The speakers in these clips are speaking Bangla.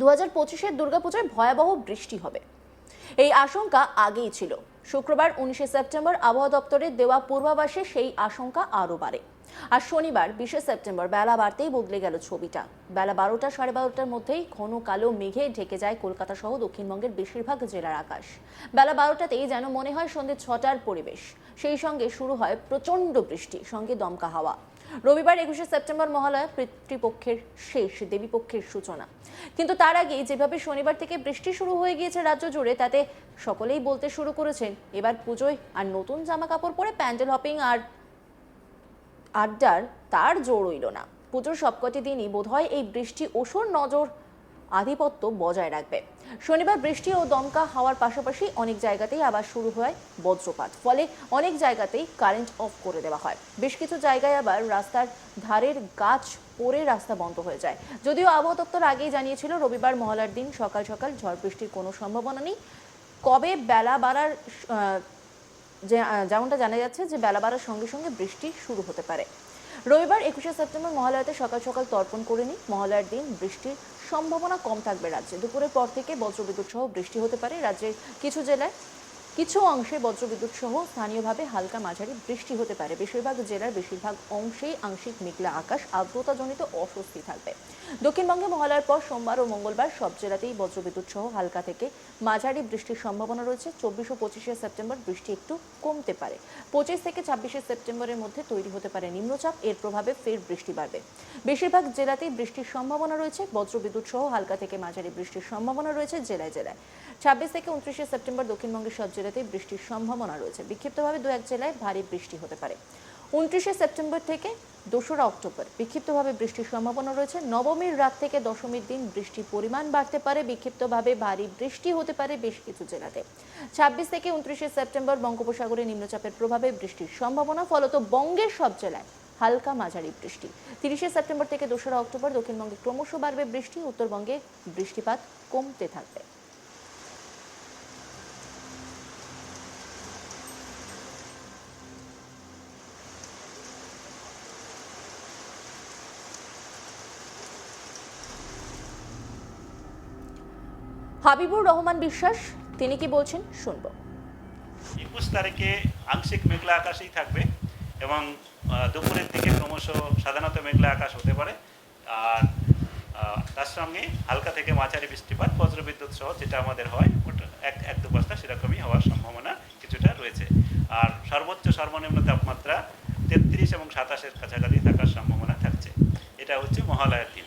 দু হাজার পঁচিশের দুর্গাপুজোয় ভয়াবহ বৃষ্টি হবে। এই আশঙ্কা আগেই ছিল। শুক্রবার উনিশে সেপ্টেম্বর আবহাওয়া দপ্তরের দেওয়া পূর্বাভাসে সেই আশঙ্কা আরও বাড়ে। আর শনিবার, বিশে সেপ্টেম্বর বেলা বাড়তেই বদলে গেল ছবিটা। বেলা বারোটা সাড়ে বারোটার মধ্যেই ঘন কালো মেঘে ঢেকে যায় কলকাতা সহ দক্ষিণবঙ্গের বেশিরভাগ জেলার আকাশ। বেলা বারোটাতেই যেন মনে হয় সন্ধে ছটার পরিবেশ। সেই সঙ্গে শুরু হয় প্রচণ্ড বৃষ্টি, সঙ্গে দমকা হাওয়া। রবিবার একুশে সেপ্টেম্বর মহালয়া পিতৃপক্ষের শেষ, দেবীপক্ষের সূচনা। কিন্তু তার আগে যেভাবে শনিবার থেকে বৃষ্টি শুরু হয়ে গিয়েছে রাজ্য জুড়ে, তাতে সকলেই বলতে শুরু করেছেন, এবার পুজোয় আর নতুন জামা কাপড় পরে প্যান্ডেল হপিং আর আড্ডার তার জোর রইল না। পুজোর সবকটি দিনই বোধহয় এই বৃষ্টি ওষুর নজর আধিপত্য বজায় রাখবে। শনিবার বৃষ্টি ও দমকা হওয়ার পাশাপাশি অনেক জায়গাতেই আবার শুরু হয় বজ্রপাত। ফলে অনেক জায়গাতেই কারেন্ট অফ করে দেওয়া হয়। বেশ কিছু জায়গায় আবার রাস্তার ধারের গাছ পড়ে রাস্তা বন্ধ হয়ে যায়। যদিও আবহাওয়া দপ্তর আগেই জানিয়েছিল, রবিবার মহলার দিন সকাল সকাল ঝড় বৃষ্টির কোনো সম্ভাবনা নেই। কবে বেলা বাড়ার যেমনটা জানা যাচ্ছে যে, বেলা বাড়ার সঙ্গে সঙ্গে বৃষ্টি শুরু হতে পারে। রবিবার একুশে সেপ্টেম্বর মহালয়াতে সকাল সকাল তর্পণ করে নিই মহালয়ার দিন বৃষ্টির সম্ভাবনা কম থাকবে রাজ্যে। দুপুরের পর থেকে বজ্রবিদ্যুৎ সহ বৃষ্টি হতে পারে। রাজ্যের কিছু জেলায় কিছু অংশে বজ্রবিদ্যুৎ সহ স্থানীয়ভাবে হালকা মাঝারি বৃষ্টি হতে পারে। বেশিরভাগ জেলার বেশিরভাগ অংশেই আংশিক মেঘলা আকাশ আর্দ্রতাজনিত অস্বস্তি থাকবে। দক্ষিণবঙ্গে মহালয়ার পর সোমবার ও মঙ্গলবার সব জেলাতেই বজ্রবিদ্যুৎ সহ হালকা থেকে মাঝারি বৃষ্টির সম্ভাবনা রয়েছে। চব্বিশ ও পঁচিশে সেপ্টেম্বর বৃষ্টি একটু কমতে পারে। পঁচিশ থেকে ছাব্বিশে সেপ্টেম্বরের মধ্যে তৈরি হতে পারে নিম্নচাপ। এর প্রভাবে ফের বৃষ্টি বাড়বে। বেশিরভাগ জেলাতেই বৃষ্টির সম্ভাবনা রয়েছে। বজ্রবিদ্যুৎ সহ হালকা থেকে মাঝারি বৃষ্টির সম্ভাবনা রয়েছে জেলায় জেলায়। ছাব্বিশ থেকে উনত্রিশে সেপ্টেম্বর দক্ষিণবঙ্গের সব জেলাতেই বৃষ্টির সম্ভাবনা রয়েছে। বিক্ষিপ্তভাবে দু এক জেলায় ভারী বৃষ্টি হতে পারে। উনত্রিশে সেপ্টেম্বর থেকে দোসরা অক্টোবর বিক্ষিপ্তভাবে বৃষ্টির সম্ভাবনা রয়েছে। নবমীর রাত থেকে দশমীর দিন বৃষ্টির পরিমাণ বাড়তে পারে। বিক্ষিপ্তভাবে ভারী বৃষ্টি হতে পারে বেশ কিছু জেলাতে। ছাব্বিশ থেকে উনত্রিশে সেপ্টেম্বর বঙ্গোপসাগরে নিম্নচাপের প্রভাবে বৃষ্টির সম্ভাবনা, ফলত বঙ্গের সব জেলায় হালকা মাঝারি বৃষ্টি। তিরিশে সেপ্টেম্বর থেকে দোসরা অক্টোবর দক্ষিণবঙ্গে ক্রমশ বাড়বে বৃষ্টি, উত্তরবঙ্গে বৃষ্টিপাত কমতে থাকবে। হাবিবুর রহমান বিশ্বাস, তিনি কি বলছেন? শুনব। একুশ তারিখে আংশিক মেঘলা আকাশেই থাকবে এবং দুপুরের দিকে ক্রমশ সাধারণত মেঘলা আকাশ হতে পারে। আর তার সঙ্গে হালকা থেকে মাঝারি বৃষ্টিপাত, বজ্রবিদ্যুৎ সহ যেটা আমাদের হয় ওটা এক এক দু পাঁচটা সেরকমই হওয়ার সম্ভাবনা কিছুটা রয়েছে। আর সর্বোচ্চ সর্বনিম্ন তাপমাত্রা তেত্রিশ এবং সাতাশের কাছাকাছি থাকার সম্ভাবনা থাকছে। এটা হচ্ছে মহালয়ার দিন।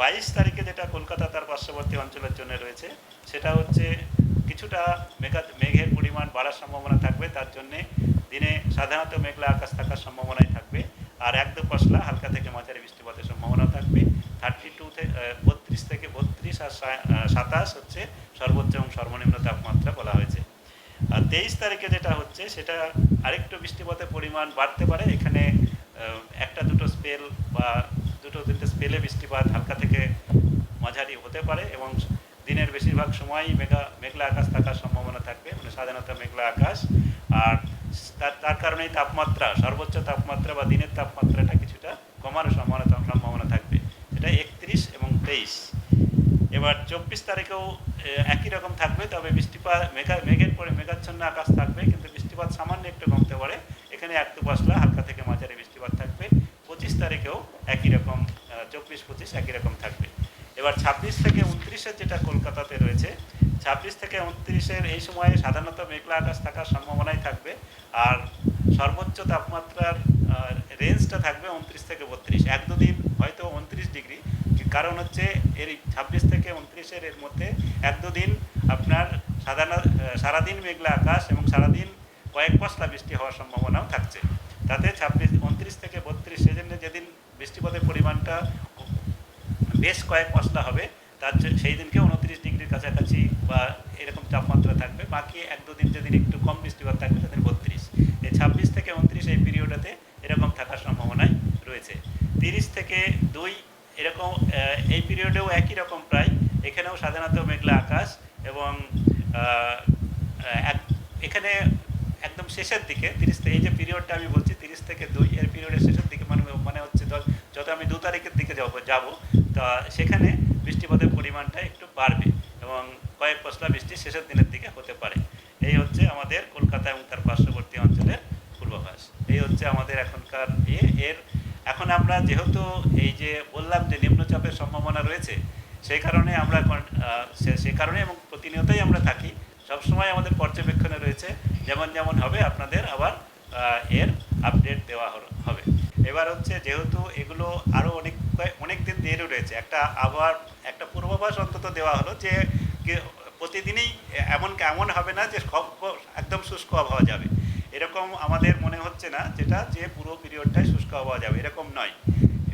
বাইশ তারিখে যেটা কলকাতা তার পার্শ্ববর্তী অঞ্চলের জন্য রয়েছে, সেটা হচ্ছে কিছুটা মেঘা, মেঘের পরিমাণ বাড়ার সম্ভাবনা থাকবে, তার জন্যে দিনে সাধারণত মেঘলা আকাশ থাকার সম্ভাবনাই থাকবে, আর এক দু পশলা, হালকা থেকে মাঝারি বৃষ্টিপাতের সম্ভাবনা থাকবে। থার্টি টু বত্রিশ থেকে বত্রিশ আর সাতাশ হচ্ছে সর্বোচ্চ এবং সর্বনিম্ন তাপমাত্রা বলা হয়েছে। আর তেইশ তারিখে যেটা হচ্ছে, সেটা আরেকটু বৃষ্টিপাতের পরিমাণ বাড়তে পারে, এখানে একটা দুটো স্পেল বা তিনটে স্পেলে বৃষ্টিপাত হালকা থেকে মাঝারি হতে পারে এবং দিনের বেশিরভাগ সময়ই মেঘা, মেঘলা আকাশ থাকার সম্ভাবনা থাকবে মানে সাধারণত মেঘলা আকাশ। আর তার তার কারণেই তাপমাত্রা, সর্বোচ্চ তাপমাত্রা বা দিনের তাপমাত্রাটা কিছুটা কমার সম্ভাবনা সম্ভাবনা থাকবে। এটা একত্রিশ এবং তেইশ। এবার চব্বিশ তারিখেও একই রকম থাকবে, তবে বৃষ্টিপাত, মেঘা, মেঘের পরে মেঘাচ্ছন্ন আকাশ থাকবে, কিন্তু বৃষ্টিপাত সামান্য একটু কমতে পারে। এখানে এক দু পশলা, হালকা থেকে মাঝারি বৃষ্টিপাত থাকবে। পঁচিশ তারিখেও একই রকম চব্বিশ পঁচিশ একই রকম থাকবে। এবার ছাব্বিশ থেকে উনত্রিশের যেটা কলকাতাতে রয়েছে, ছাব্বিশ থেকে উনত্রিশের এই সময়ে সাধারণত মেঘলা আকাশ থাকার সম্ভাবনাই থাকবে, আর সর্বোচ্চ তাপমাত্রার রেঞ্জটা থাকবে উনত্রিশ থেকে বত্রিশ। এক দুদিন হয়তো উনত্রিশ ডিগ্রি কারণ হচ্ছে এর ছাব্বিশ থেকে উনত্রিশের এর মধ্যে এক দুদিন আপনার সাধারণ সারাদিন মেঘলা আকাশ এবং সারাদিন কয়েক পশলা বৃষ্টি হওয়ার সম্ভাবনাও থাকছে। তাতে ছাব্বিশ, উনত্রিশ থেকে বত্রিশ সেজন্য যেদিন বৃষ্টিপাতের পরিমাণটা বেশ কয়েক মশলা হবে। তার সেই দিনকে উনত্রিশ ডিগ্রির কাছাকাছি বা এরকম তাপমাত্রা থাকবে। বাকি এক দুদিন যেদিন একটু কম বৃষ্টিপাত থাকবে সেদিন বত্রিশ। এই ছাব্বিশ থেকে উনত্রিশ এই পিরিয়ডেতে এরকম থাকার সম্ভাবনায় রয়েছে। তিরিশ থেকে দুই এরকম এই পিরিয়ডেও একই রকম প্রায়। এখানেও সাধারণত মেঘলা আকাশ এবং এখানে একদম শেষের দিকে তিরিশ এই যে পিরিয়ডটা আমি বলছি তিরিশ থেকে দুই, এর পিরিয়ডের শেষের দিকে মানে মানে হচ্ছে ধর যত আমি দু তারিখের দিকে যাব যাব, তা সেখানে বৃষ্টিপাতের পরিমাণটা একটু বাড়বে এবং কয়েক পশলা বৃষ্টি শেষের দিনের দিকে হতে পারে। এই হচ্ছে আমাদের কলকাতা এবং তার পার্শ্ববর্তী অঞ্চলের পূর্বাভাস। এই হচ্ছে আমাদের এখনকার ইয়ে এর এখন আমরা যেহেতু এই যে বললাম যে নিম্নচাপের সম্ভাবনা রয়েছে, সেই কারণে আমরা সে- কারণে এবং প্রতিনিয়তই আমরা থাকি, সবসময় আমাদের পর্যবেক্ষণে রয়েছে, যেমন যেমন হবে আপনাদের আবার এর আপডেট দেওয়া হবে। এবার হচ্ছে যেহেতু এগুলো আরও অনেক অনেক দিন দেরি রয়েছে, একটা আবার, একটা পূর্বাভাস অন্তত দেওয়া হলো যে প্রতিদিনই এমন এমন হবে না যে সব একদম শুষ্ক আবহাওয়া যাবে। এরকম আমাদের মনে হচ্ছে না যেটা যে পুরো পিরিয়ডটাই শুষ্ক আবহাওয়া যাবে, এরকম নয়।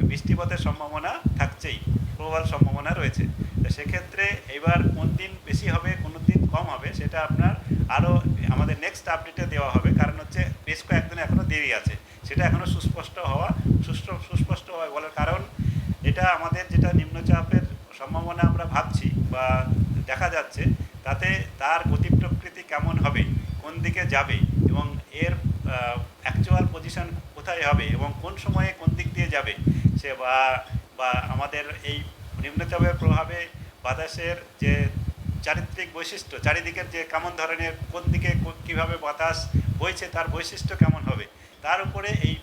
বৃষ্টিপাতের সম্ভাবনা থাকছেই, প্রবল সম্ভাবনা রয়েছে। তো সেক্ষেত্রে এবার কোন দিন বেশি হবে, কোন দিন কম হবে, সেটা আপনার আরও আমাদের নেক্সট আপডেটে দেওয়া হবে, কারণ হচ্ছে বেশ কয়েকদিন এখনও দেরি আছে। সেটা এখনও সুস্পষ্ট হওয়া সুষ্ঠ সুস্পষ্ট হওয়া বলার কারণ এটা আমাদের যেটা নিম্নচাপের সম্ভাবনা আমরা ভাবছি বা দেখা যাচ্ছে, তাতে তার গতি প্রকৃতি কেমন হবে, কোন দিকে যাবে এবং এর অ্যাকচুয়াল পজিশন কোথায় হবে এবং কোন সময়ে কোন দিক দিয়ে যাবে, সে বা বা আমাদের এই নিম্নচাপের প্রভাবে বাতাসের যে চারিত্রিক বৈশিষ্ট্য, চারিদিকের যে কেমন ধরনের কোন দিকে কীভাবে বাতাস বইছে তার বৈশিষ্ট্য কেমন হবে তার উপরে এই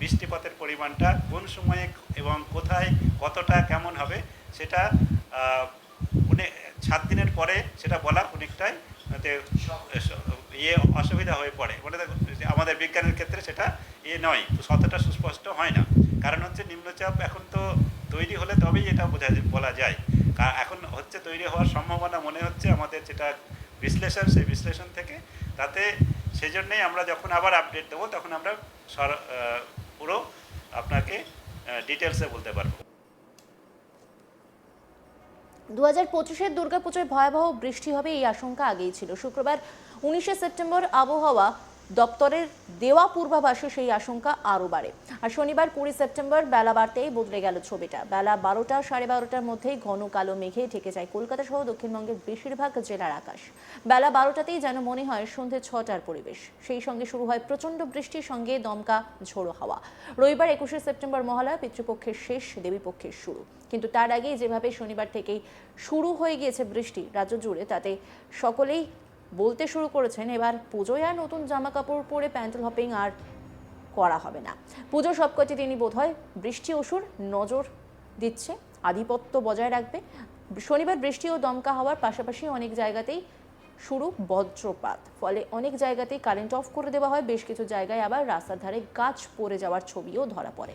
বৃষ্টিপাতের পরিমাণটা কোন সময়ে এবং কোথায় কতটা কেমন হবে সেটা অনেক সাত দিনের পরে সেটা বলা অনেকটাই ইয়ে অসুবিধা হয়ে পড়ে। মানে আমাদের বিজ্ঞানের ক্ষেত্রে সেটা ইয়ে নয় অতটা সুস্পষ্ট হয় না। কারণ হচ্ছে নিম্নচাপ এখন তো তৈরি হলে তবেই এটা বোঝা বলা যায়। এখন হচ্ছে তৈরি হওয়ার সম্ভাবনা মনে হচ্ছে আমাদের যেটা বিশ্লেষণ, সেই বিশ্লেষণ থেকে। তাতে সেই জন্যেই আমরা যখন আবার আপডেট দেবো, তখন আমরা পুরো আপনাকে ডিটেলসে বলতে পারব। দু হাজার পঁচিশের দুর্গাপুজোয় ভয়াবহ বৃষ্টি হবে এই আশঙ্কা আগেই ছিল। শুক্রবার উনিশে সেপ্টেম্বর আবহাওয়া দপ্তরের দেওয়া পূর্বাভাসে সেই আশঙ্কা আরও বাড়ে। আর শনিবার কুড়ি সেপ্টেম্বর বেলা বাড়তেই বদলে গেল ছবিটা। বেলা বারোটা, সাড়ে বারোটার মধ্যেই ঘন কালো মেঘে ঢেকে যায় কলকাতা সহ দক্ষিণবঙ্গের বেশিরভাগ জেলার আকাশ। বেলা বারোটাতেই যেন মনে হয় সন্ধে ছটার পরিবেশ। সেই সঙ্গে শুরু হয় প্রচণ্ড বৃষ্টির সঙ্গে দমকা, ঝোড়ো হাওয়া। রবিবার একুশে সেপ্টেম্বর মহালয়া পিতৃপক্ষের শেষ, দেবীপক্ষের শুরু। কিন্তু তার আগেই যেভাবে শনিবার থেকেই শুরু হয়ে গিয়েছে বৃষ্টি রাজ্য জুড়ে, তাতে সকলেই বলতে শুরু করেছেন, এবার পুজোয় আর নতুন জামা কাপড় পরে প্যান্ডেল হপিং আর করা হবে না। পুজো সবকটি তিনি বোধহয় বৃষ্টি অসুর নজর দিচ্ছে, আধিপত্য বজায় রাখবে। শনিবার বৃষ্টি ও দমকা হওয়ার পাশাপাশি অনেক জায়গাতেই শুরু বজ্রপাত, ফলে অনেক জায়গাতেই কারেন্ট অফ করে দেওয়া হয়, বেশ কিছু জায়গায় আবার রাস্তার ধারে গাছ পড়ে যাওয়ার ছবিও ধরা পড়ে।